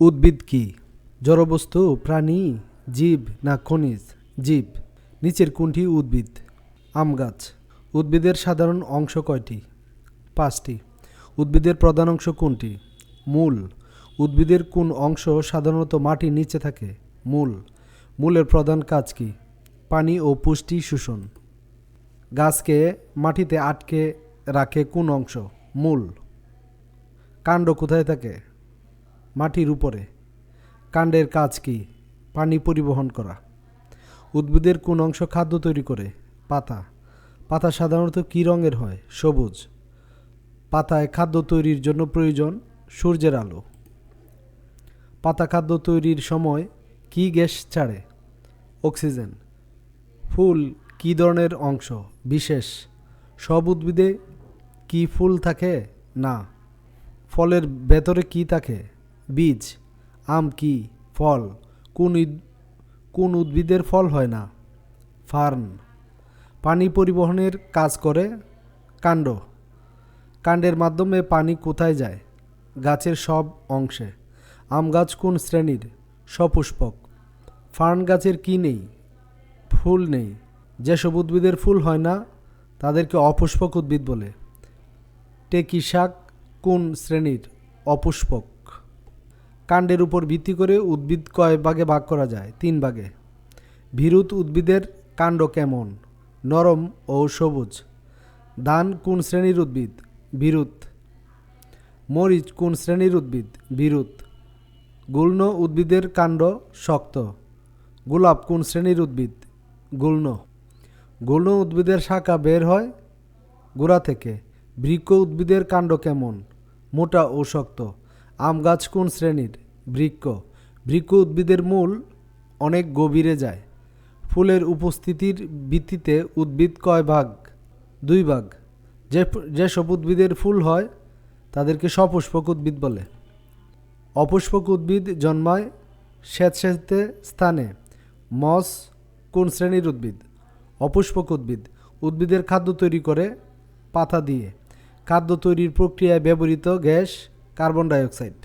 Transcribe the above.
উদ্ভিদ কি? জড়বস্তু, প্রাণী, জীব না খনিজ? জীব। নিচের কোনটি উদ্ভিদ? আম গাছ। উদ্ভিদের সাধারণ অংশ কয়টি? পাঁচটি। উদ্ভিদের প্রধান অংশ কোনটি? মূল। উদ্ভিদের কোন অংশ সাধারণত মাটির নিচে থাকে? মূল। মূলের প্রধান কাজ কি? পানি ও পুষ্টি শোষণ। গাছকে মাটিতে আটকে রাখে কোন অংশ? মূল। কাণ্ড কোথায় থাকে? মাটির উপরে। কাণ্ডের কাজ কি? পানি পরিবহন করা। উদ্ভিদের কোন অংশ খাদ্য তৈরি করে? পাতা। পাতা সাধারণত কী রঙের হয়? সবুজ। পাতায় খাদ্য তৈরির জন্য প্রয়োজন সূর্যের আলো। পাতা খাদ্য তৈরির সময় কী গ্যাস ছাড়ে? অক্সিজেন। ফুল কী ধরনের অংশ? বিশেষ। সব উদ্ভিদে কি ফুল থাকে? না। ফলের ভেতরে কি থাকে? বীজ, আম কি, ফল, কোন কোন উদ্ভিদের ফল হয় না? ফার্ন, পানি পরিবহনের কাজ করে, কাণ্ড, কাণ্ডের মাধ্যমে পানি কোথায় যায়? গাছের সব অংশে, আম গাছ কোন শ্রেণির? সপুষ্পক ফার্ন গাছের কি নেই? ফুল নেই, যেসব উদ্ভিদের ফুল হয় না, তাদেরকে অপুষ্পক উদ্ভিদ বলে। টেকি শাক কোন শ্রেণির? অপুষ্পক। কাণ্ডের উপর ভিত্তি করে উদ্ভিদ কয় ভাগে ভাগ করা যায়? তিন ভাগে। ভীরুত উদ্ভিদের কাণ্ড কেমন? নরম ও সবুজ। ধান কোন শ্রেণির উদ্ভিদ? বিরুৎ মরিচ কোন শ্রেণির উদ্ভিদ? বিরুৎ গুল্ন উদ্ভিদের কাণ্ড শক্ত। গোলাপ কোন শ্রেণির উদ্ভিদ? গুল্ন গুল্ন উদ্ভিদের শাখা বের হয় গোড়া থেকে। বৃক্ষ উদ্ভিদের কাণ্ড কেমন? মোটা ও শক্ত। আম গাছ কোন শ্রেণির? বৃক্ষ বৃক্ষ উদ্ভিদের মূল অনেক গভীরে যায়। ফুলের উপস্থিতির ভিত্তিতে উদ্ভিদ কয় ভাগ? দুই ভাগ। যে যেসব উদ্ভিদের ফুল হয়, তাদেরকে সপুষ্পক উদ্ভিদ বলে। অপুষ্পক উদ্ভিদ জন্মায় স্যাঁতস্যাঁতে স্থানে। মস কোন শ্রেণির উদ্ভিদ? অপুষ্পক উদ্ভিদ। উদ্ভিদের খাদ্য তৈরি করে পাতা দিয়ে। খাদ্য তৈরির প্রক্রিয়ায় ব্যবহৃত গ্যাস কার্বন ডাইঅক্সাইড।